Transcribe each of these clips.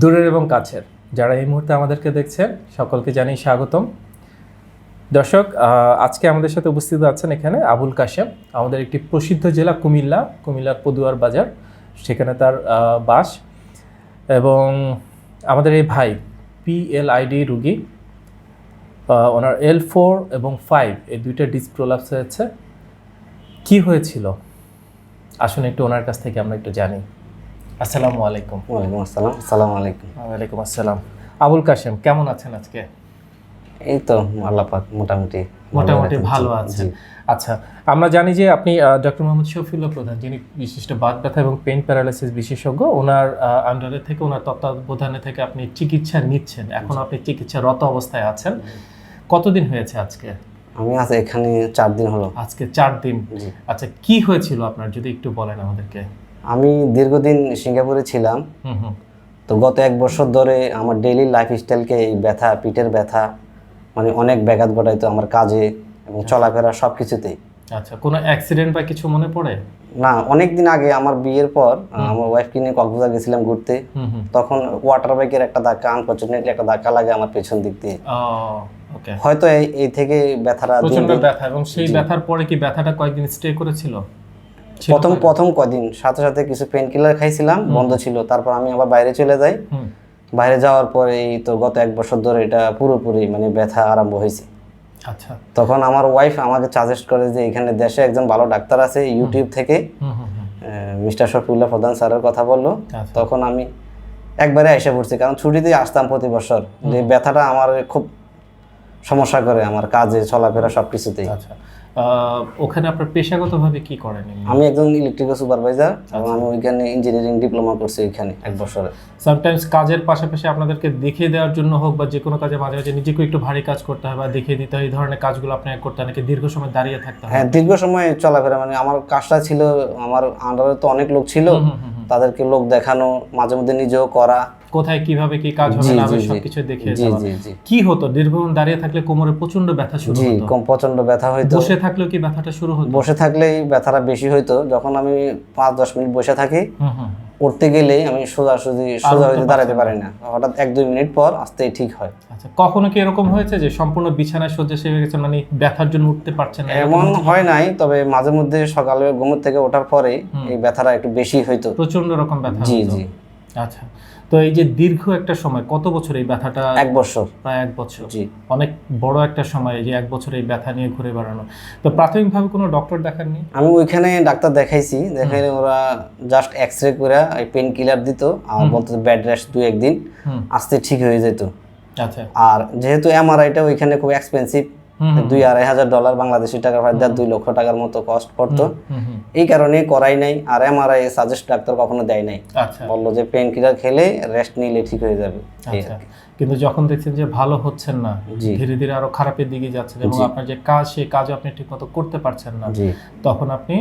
দূরের এবং কাছের। যারা এই মুহূর্তে আমাদেরকে দেখছেন, সকলকে জানাই স্বাগতম। দর্শক আজকে আমাদের সাথে উপস্থিত আছেন এখানে আবুল কাশেম, আমাদের একটি প্রসিদ্ধ জেলা কুমিল্লা, কুমিল্লার পদুয়ার বাজার। সেখানে তার বাস এবং আমাদের এই ভাই পিএলআইডি রুগী ওনার এল ফোর এবং ফাইভ এই দুইটা ডিস্ক প্রলাপস হয়েছে। কি হয়েছিল? আসুন একটু ওনার কাছ থেকে আমরা একটু জানি। আসসালামু আলাইকুম। ওয়ালাইকুম আসসালাম। আসসালামু আলাইকুম। ওয়ালাইকুম আসসালাম। আবুল কাশেম কেমন আছেন আজকে? এই তো আল্লাহ পাক মোটামুটি মোটামুটি ভালো আছেন। আচ্ছা আমরা জানি যে আপনি ডক্টর মোহাম্মদ শফিউল্লাহ প্রধান যিনি বিশিষ্ট বাত ব্যথা এবং পেইন প্যারালাইসিস বিশেষজ্ঞ ওনার আন্ডারে থেকে ওনার তত্ত্বাবধানে থেকে আপনি চিকিৎসা নিচ্ছেন। এখন আপনি চিকিৎসারত অবস্থায় আছেন। কতদিন হয়েছে আজকে? আমি আজ এখানে চার দিন হলো। আজকে চার দিন। আচ্ছা কি হয়েছিল আপনার যদি একটু বলেন আমাদেরকে? আমি দীর্ঘদিন সিঙ্গাপুরে ছিলাম। তো গত এক বছর ধরে আমার ডেইলি লাইফ স্টাইলকে এই ব্যথা পিঠের ব্যথা মানে অনেক ব্যাঘাত ঘটাইতো আমার কাজে এবং চলাফেরা সব কিছুতেই আচ্ছা কোনো অ্যাক্সিডেন্ট বা কিছু মনে পড়ে? না অনেক দিন আগে আমার বিয়ের পর আমার ওয়াইফকে নিয়ে কক্সবাজার গেছিলাম ঘুরতে। তখন ওয়াটার বাইকের একটা ধাক্কা আনফর্চুনেটলি একটা ধাক্কা লাগে আমার পেছন দিক দিয়ে। হয়তো এই থেকে ব্যথাটা প্রচণ্ড ব্যথা এবং সেই ব্যথার পরে কি ব্যথাটা কয়েকদিন স্টে করেছিল? ছিল প্রথম প্রথম কদিন সাথে সাথে কিছু পেন কিলার খাইছিলাম বন্ধ ছিল। তারপর আমি আবার বাইরে চলে যাই। বাইরে যাওয়ার পরে এই তো গত এক বছর ধরে এটা পুরোপুরি মানে ব্যথা আরম্ভ হয়েছে। আচ্ছা। তখন আমার ওয়াইফ আমাকে সাজেস্ট করে যে এখানে দেশে একজন ভালো ডাক্তার আছে ইউটিউব থেকে। মিস্টার শফিউল্লাহ প্রধান স্যারের কথা বলল। আচ্ছা। তখন আমি একবারে এসে পড়ছি কারণ ছুটিতে আসতাম প্রতি বছর। যে ব্যথাটা আমার খুব সমস্যা করে আমার কাজে চলাফেরা সব কিছুতেই আচ্ছা। ওখানে আপনার পেশাগতভাবে কি করেন আমি একজন ইলেকট্রিক্যাল সুপারভাইজার এবং আমি ওইখানে ইঞ্জিনিয়ারিং ডিপ্লোমা করছি ওইখানে এক বছরে। সামটাইমস কাজের পাশাপাশি আপনাদেরকে দেখিয়ে দেওয়ার জন্য হোক বা যে কোনো কাজে মাঝে মাঝে নিজেকে একটু ভারী কাজ করতে হয় বা দেখিয়ে দিতে হয় এই ধরনের কাজগুলো আপনাকে করতে হয় নাকি দীর্ঘ সময় দাঁড়িয়ে থাকতে হয়? হ্যাঁ দীর্ঘ সময় চলাফেরা মানে আমার কাজটা ছিল আমার আন্ডারে তো অনেক লোক ছিল। তাদেরকে লোক দেখানো মাঝে মধ্যে নিজেও করা। কোথায় কীভাবে কি কাজ হবে না হবে কিছু। সবকিছু জি কি হতো? দীর্ঘক্ষণ দাঁড়িয়ে থাকলে কোমরে প্রচণ্ড ব্যথা শুরু হতো। কম প্রচণ্ড ব্যথা হইতো। বসে থাকলেও কি ব্যথাটা শুরু হতো? বসে থাকলেই ব্যথাটা বেশি হইতো। যখন আমি পাঁচ দশ মিনিট বসে থাকি হুম গেলে উঠতে সোজা আমি সোজাসুজি সোজা হয়ে দাঁড়াতে পারি না। হঠাৎ এক দুই মিনিট পর আসতেই ঠিক হয়। আচ্ছা কখনো কি এরকম হয়েছে যে সম্পূর্ণ বিছানায় শয্যাশায়ী হয়ে গেছে মানে ব্যথার জন্য উঠতে পারছে না এমন হয় নাই তবে মাঝে মধ্যে সকালে ঘুম থেকে ওঠার পরে এই ব্যথাটা একটু বেশি হইতো। প্রচণ্ড রকম ব্যথা জি জি। আচ্ছা। তো এই যে দীর্ঘ একটা সময় কত বছর এই ব্যথাটা? এক বছর। প্রায় এক বছর। জি। অনেক বড় একটা সময় এই যে এক বছর এই ব্যথা নিয়ে ঘুরে বেড়ানো। তো প্রাথমিকভাবে কোনো ডক্টর দেখাননি? আমি ওইখানে ডাক্তার দেখাইছি। দেখাইলে ওরা জাস্ট এক্স রে করে পেন কিলার দিত আর বলতো বেড রেস্ট দুই একদিন। আসতে ঠিক হয়ে যেত আচ্ছা। আর যেহেতু এমআরআইটা ওইখানে খুব এক্সপেন্সিভ দুই আড়াই হাজার ডলার বাংলাদেশি টাকার প্রায় দেড় দুই লক্ষ টাকার মতো কস্ট পড়তো। এই কারণে করাই নাই আর এমআরআই সাজেস্ট ডাক্তার কখনো দেয় নাই। আচ্ছা। বলল যে পেন কিলার খেলে রেস্ট নিলে ঠিক হয়ে যাবে। আচ্ছা। কিন্তু যখন দেখছেন যে ভালো হচ্ছেন না। ধীরে ধীরে আরও খারাপের দিকে যাচ্ছেন এবং আপনার যে কাজ সেই কাজ আপনি ঠিকমতো করতে পারছেন না তখন আপনি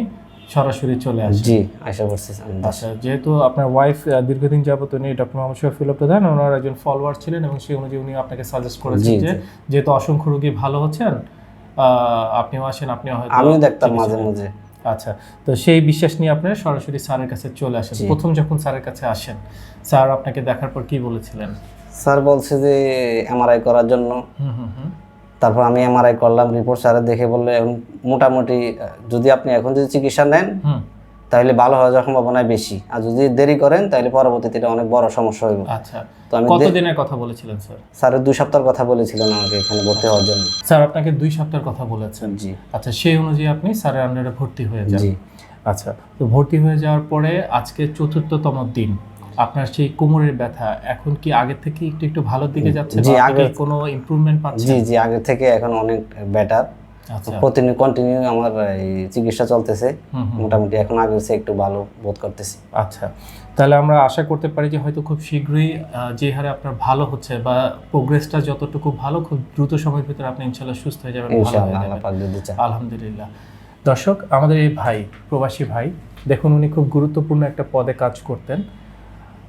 সরাসরি চলে আসেন জি আশা করছি আচ্ছা যেহেতু আপনার ওয়াইফ দীর্ঘদিন যাবত উনি ডক্টর মোহাম্মদ শফিউল্লাহ প্রধান ওনার একজন ফলোয়ার ছিলেন এবং সেই অনুযায়ী উনি আপনাকে সাজেস্ট করেছেন যে যেহেতু অসংখ্য রোগী ভালো হচ্ছেন আপনিও আসেন আপনিও হয়তো আমিও দেখতাম মাঝে মাঝে। আচ্ছা তো সেই বিশ্বাস নিয়ে আপনি সরাসরি স্যারের কাছে চলে আসেন। প্রথম যখন স্যারের কাছে আসেন স্যার আপনাকে দেখার পর কি বলেছিলেন? স্যার বলছে যে এমআরআই করার জন্য। হুম হুম হুম। তারপর আমি এমআরআই করলাম রিপোর্ট স্যারে দেখে বললে মোটামুটি যদি আপনি এখন যদি চিকিৎসা নেন তাহলে ভালো হওয়ার সম্ভাবনা বেশি। আর যদি দেরি করেন তাহলে পরবর্তীতে এটা অনেক বড় সমস্যা হইব। আচ্ছা। তো আমি কতদিনের কথা বলেছিলেন স্যার স্যারের দুই সপ্তাহের কথা বলেছিলেন আমাকে এখানে ভর্তি হওয়ার জন্য। স্যার আপনাকে দুই সপ্তাহের কথা বলেছেন। জি। আচ্ছা সেই অনুযায়ী আপনি স্যারের আন্ডারে ভর্তি হয়ে যান। জি। আচ্ছা তো ভর্তি হয়ে যাওয়ার পরে আজকে চতুর্থতম দিন। আপনার সেই কোমরের ব্যথা এখন কি আগের থেকে একটু একটু ভালোর দিকে যাচ্ছে জি, আগের- কোনো ইমপ্রুভমেন্ট পাচ্ছেন? জি জি আগে থেকে এখন অনেক বেটার প্রতিদিন কন্টিনিউ আমার এই চিকিৎসা চলতেছে। মোটামুটি এখন আগের চেয়ে একটু ভালো বোধ করতেছি। আচ্ছা। তাহলে আমরা আশা করতে পারি যে হয়তো খুব শীঘ্রই যে হারে আপনার ভালো হচ্ছে বা প্রোগ্রেসটা যতটুকু ভালো খুব দ্রুত সময়ের ভিতরে আপনি ইনশাল্লাহ সুস্থ হয়ে যাবেন ভালো আলহামদুলিল্লাহ। দর্শক আমাদের এই ভাই প্রবাসী ভাই দেখুন উনি খুব গুরুত্বপূর্ণ একটা পদে কাজ করতেন।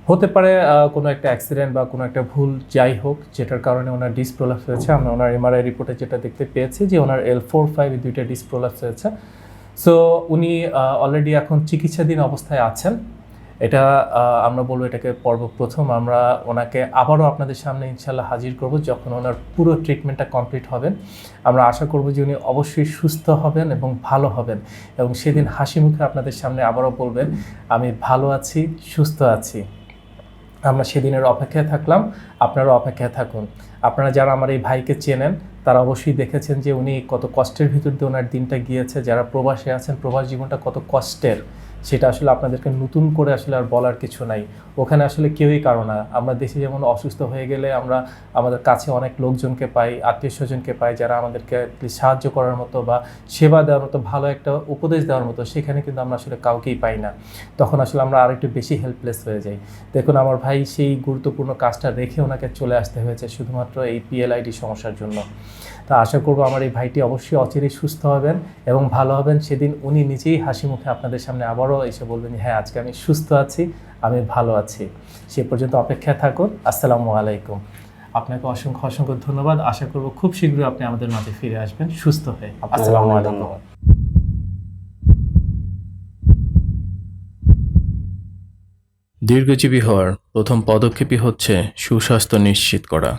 হতে পারে কোনো একটা অ্যাক্সিডেন্ট বা কোনো একটা ভুল যাই হোক, যেটার কারণে ওনার ডিসপ্রোলাপস হয়েছে। আমরা ওনার এমআরআই রিপোর্টে যেটা দেখতে পেয়েছি যে ওনার এল ফোর ফাইভ দুইটা ডিসপ্রোলাপস হয়েছে। সো উনি অলরেডি এখন চিকিৎসাধীন অবস্থায় আছেন। এটা আমরা বলব এটাকে পর্ব প্রথম। আমরা ওনাকে আবারও আপনাদের সামনে ইনশাল্লাহ হাজির করব যখন ওনার পুরো ট্রিটমেন্টটা কমপ্লিট হবেন আমরা আশা করব যে উনি অবশ্যই সুস্থ হবেন এবং ভালো হবেন। এবং সেদিন হাসি মুখে আপনাদের সামনে আবারও বলবেন, আমি ভালো আছি, সুস্থ আছি। আমরা সেদিনের অপেক্ষায় থাকলাম, আপনারা অপেক্ষায় থাকুন। আপনারা যারা আমার এই ভাইকে চেনেন, তারা অবশ্যই দেখেছেন যে উনি কত কষ্টের ভিতর দিয়ে ওনার দিনটা গিয়েছে, যারা প্রবাসে আছেন, প্রবাস জীবনটা কত কষ্টের। সেটা আসলে আপনাদেরকে নতুন করে আসলে আর বলার কিছু নাই। ওখানে আসলে কেউই কারও না। আমরা দেশে যেমন অসুস্থ হয়ে গেলে আমরা আমাদের কাছে অনেক লোকজনকে পাই, আত্মীয় স্বজনকে পাই, যারা আমাদেরকে সাহায্য করার মতো বা সেবা দেওয়ার মতো, ভালো একটা উপদেশ দেওয়ার মতো, সেখানে কিন্তু আমরা আসলে কাউকেই পাই না। তখন আসলে আমরা আর একটু বেশি হেল্পলেস হয়ে যাই। দেখুন, আমার ভাই সেই গুরুত্বপূর্ণ কাজটা রেখে ওনাকে চলে আসতে হয়েছে শুধুমাত্র এই পিএলআইডি সমস্যার জন্য। তা আশা করব আমার এই ভাইটি অবশ্যই অচিরেই সুস্থ হবেন এবং ভালো হবেন। সেদিন উনি নিজেই হাসি মুখে আপনাদের সামনে আবারও এসে বলবেন যে, হ্যাঁ আজকে আমি সুস্থ আছি আমি ভালো আছি। সে পর্যন্ত অপেক্ষায় থাকুন। আসসালামু আলাইকুম। আপনাকে অসংখ্য অসংখ্য ধন্যবাদ। আশা করব খুব শীঘ্রই আপনি আমাদের মাঝে ফিরে আসবেন। সুস্থ হয়ে। আসসালামু আলাইকুম। দীর্ঘজীবী হওয়ার প্রথম পদক্ষেপই হচ্ছে সুস্বাস্থ্য নিশ্চিত করা।